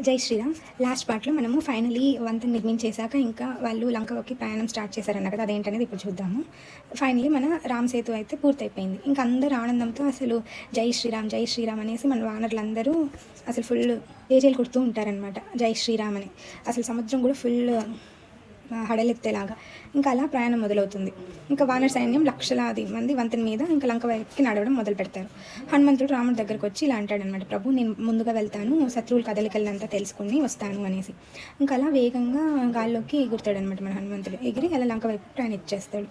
జై శ్రీరామ్. లాస్ట్ పార్ట్లో మనము ఫైనలీ వంతెన నిర్మించేశాక ఇంకా వాళ్ళు లంకలోకి ప్రయాణం స్టార్ట్ చేశారన్న కదా అదేంటనేది ఇప్పుడు చూద్దాము. ఫైనలీ మన రామ్ సేతు అయితే పూర్తయిపోయింది. ఇంకా అందరూ ఆనందంతో అసలు జై శ్రీరామ్ జై శ్రీరామ్ అనేసి మన వానరులందరూ అసలు ఫుల్ ఏజీలు కుడుతూ ఉంటారనమాట జై శ్రీరామ్ అని. అసలు సముద్రం కూడా ఫుల్ హడలెత్తేలాగా. ఇంకా అలా ప్రయాణం మొదలవుతుంది. ఇంకా వానర సైన్యం లక్షలాది మంది వంతెన మీద ఇంకా లంక వైపుకి నడవడం మొదలు పెడతారు. హనుమంతుడు రాముడి దగ్గరకు వచ్చి ఇలా అంటాడనమాట ప్రభు నేను ముందుగా వెళ్తాను శత్రువులు కదలికలంతా తెలుసుకుని వస్తాను అనేసి. ఇంకా అలా వేగంగా గాల్లోకి ఎగురుతాడనమాట మన హనుమంతుడు. ఎగిరి అలా లంక వైపు ప్రయాణించేస్తాడు.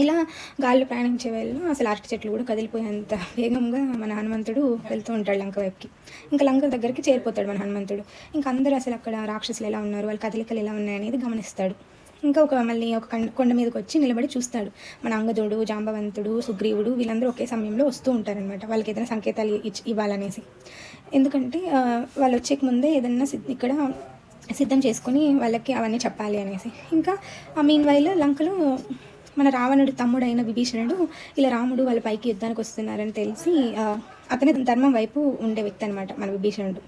ఇలా గాల్లో ప్రయాణించే వేళ అసలు అరటి చెట్లు కూడా కదిలిపోయేంత వేగంగా మన హనుమంతుడు వెళ్తూ ఉంటాడు లంక వైపుకి. ఇంకా లంక దగ్గరికి చేరిపోతాడు మన హనుమంతుడు. ఇంకా అందరూ అసలు అక్కడ రాక్షసులు ఎలా ఉన్నారు వాళ్ళ కదలికలు ఎలా ఉన్నాయనేది గమనిస్తాడు. ఇంకా ఒక మళ్ళీ ఒక కొండ మీదకి వచ్చి నిలబడి చూస్తాడు. మన అంగదుడు జాంబవంతుడు సుగ్రీవుడు వీళ్ళందరూ ఒకే సమయంలో వస్తూ ఉంటారనమాట వాళ్ళకి ఏదైనా సంకేతాలు ఇచ్చి ఇవ్వాలనేసి. ఎందుకంటే వాళ్ళు వచ్చేక ముందే ఏదన్నా ఇక్కడ సిద్ధం చేసుకొని వాళ్ళకి అవన్నీ చెప్పాలి అనేసి. ఇంకా ఆ మీన్ వైల్ లంకలో మన రావణుడు తమ్ముడైన విభీషణుడు ఇలా రాముడు వాళ్ళ పైకి యుద్ధానికి వస్తున్నారని తెలిసి అతని ధర్మం వైపు ఉండే వ్యక్తి అనమాట మన విభీషణుడు.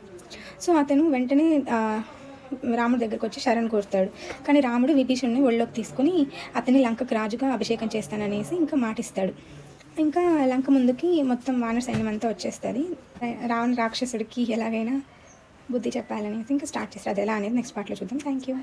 సో అతను వెంటనే రాముడి దగ్గరకు వచ్చి శరణ్ కోరుతాడు. కానీ రాముడు విభీషణుని ఒళ్ళోకి తీసుకుని అతని లంకకు రాజుగా అభిషేకం చేస్తాననేసి ఇంకా మాటిస్తాడు. ఇంకా లంక ముందుకి మొత్తం వానర సైన్యం అంతా వచ్చేస్తుంది. రావణ రాక్షసుడికి ఎలాగైనా బుద్ధి చెప్పాలనేసి ఇంకా స్టార్ట్ చేస్తారు. అది ఎలా అనేది నెక్స్ట్ పార్ట్లో చూద్దాం. Thank you